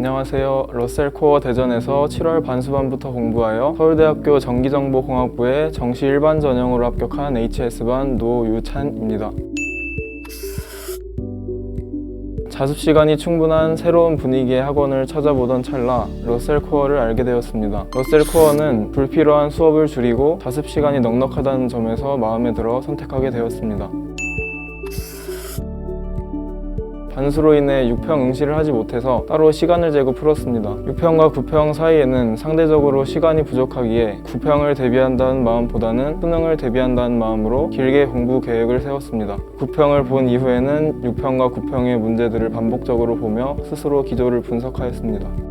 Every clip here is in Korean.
안녕하세요. 러셀코어 대전에서 7월 반수반부터 공부하여 서울대학교 전기정보공학부에 정시 일반 전형으로 합격한 HS반 노유찬입니다. 자습 시간이 충분한 새로운 분위기의 학원을 찾아보던 찰나 러셀 코어를 알게 되었습니다. 러셀 코어는 불필요한 수업을 줄이고 자습 시간이 넉넉하다는 점에서 마음에 들어 선택하게 되었습니다. 반수로 인해 6평 응시를 하지 못해서 따로 시간을 재고 풀었습니다. 6평과 9평 사이에는 상대적으로 시간이 부족하기에 9평을 대비한다는 마음보다는 수능을 대비한다는 마음으로 길게 공부 계획을 세웠습니다. 9평을 본 이후에는 6평과 9평의 문제들을 반복적으로 보며 스스로 기조를 분석하였습니다.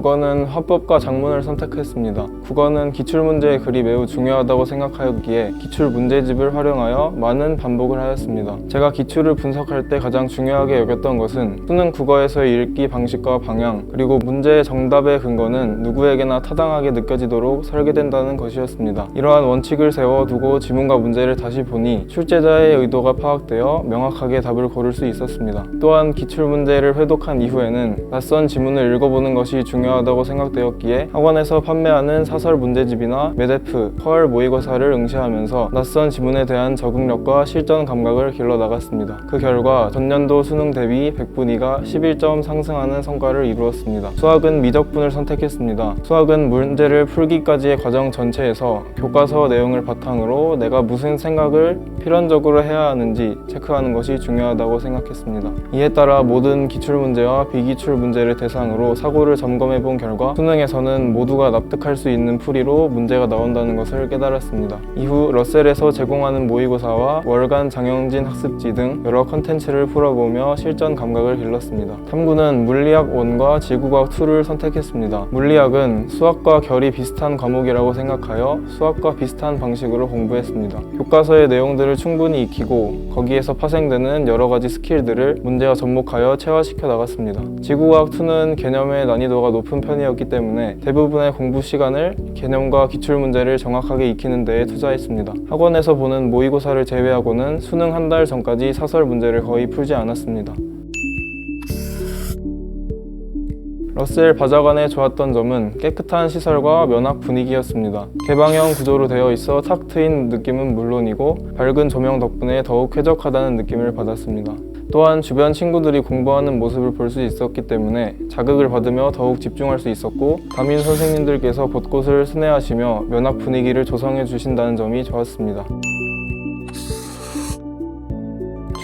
국어는 화법과 작문을 선택했습니다. 국어는 기출문제의 글이 매우 중요하다고 생각하였기에 기출문제집을 활용하여 많은 반복을 하였습니다. 제가 기출을 분석할 때 가장 중요하게 여겼던 것은 수능 국어에서의 읽기 방식과 방향, 그리고 문제의 정답의 근거는 누구에게나 타당하게 느껴지도록 설계된다는 것이었습니다. 이러한 원칙을 세워두고 지문과 문제를 다시 보니 출제자의 의도가 파악되어 명확하게 답을 고를 수 있었습니다. 또한 기출문제를 회독한 이후에는 낯선 지문을 읽어보는 것이 중요 하다고 생각되었기에 학원에서 판매하는 사설 문제집이나 메데프, 펄 모의고사를 응시하면서 낯선 지문에 대한 적응력과 실전 감각을 길러 나갔습니다. 그 결과 전년도 수능 대비 100분위가 11점 상승하는 성과를 이루었습니다. 수학은 미적분을 선택했습니다. 수학은 문제를 풀기까지의 과정 전체에서 교과서 내용을 바탕으로 내가 무슨 생각을 필연적으로 해야 하는지 체크하는 것이 중요하다고 생각했습니다. 이에 따라 모든 기출 문제와 비기출 문제를 대상으로 사고를 점검 해 본 결과 수능에서는 모두가 납득할 수 있는 풀이로 문제가 나온다는 것을 깨달았습니다. 이후 러셀에서 제공하는 모의고사와 월간 장영진 학습지 등 여러 컨텐츠를 풀어보며 실전 감각을 길렀습니다. 탐구는 물리학 1과 지구과학 2를 선택했습니다. 물리학은 수학과 결이 비슷한 과목이라고 생각하여 수학과 비슷한 방식으로 공부했습니다. 교과서의 내용들을 충분히 익히고 거기에서 파생되는 여러 가지 스킬들을 문제와 접목하여 체화시켜 나갔습니다. 지구과학 2는 개념의 난이도가 높은 편이었기 때문에 대부분의 공부 시간을 개념과 기출 문제를 정확하게 익히는 데에 투자했습니다. 학원에서 보는 모의고사를 제외하고는 수능 한 달 전까지 사설 문제를 거의 풀지 않았습니다. 러셀 바자관의 좋았던 점은 깨끗한 시설과 면학 분위기였습니다. 개방형 구조로 되어 있어 탁 트인 느낌은 물론이고 밝은 조명 덕분에 더욱 쾌적하다는 느낌을 받았습니다. 또한 주변 친구들이 공부하는 모습을 볼 수 있었기 때문에 자극을 받으며 더욱 집중할 수 있었고 담임 선생님들께서 벚꽃을 순회하시며 면학 분위기를 조성해 주신다는 점이 좋았습니다.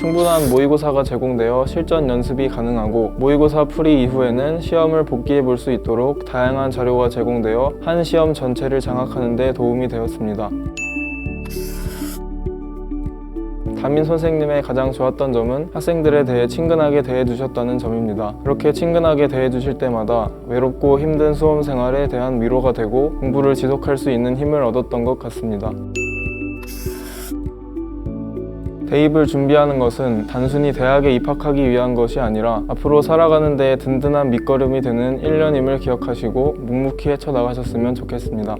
충분한 모의고사가 제공되어 실전 연습이 가능하고 모의고사 풀이 이후에는 시험을 복기해 볼 수 있도록 다양한 자료가 제공되어 한 시험 전체를 장악하는 데 도움이 되었습니다. 담임 선생님의 가장 좋았던 점은 학생들에 대해 친근하게 대해주셨다는 점입니다. 그렇게 친근하게 대해주실 때마다 외롭고 힘든 수험 생활에 대한 위로가 되고 공부를 지속할 수 있는 힘을 얻었던 것 같습니다. 대입을 준비하는 것은 단순히 대학에 입학하기 위한 것이 아니라 앞으로 살아가는 데에 든든한 밑거름이 되는 1년임을 기억하시고 묵묵히 헤쳐나가셨으면 좋겠습니다.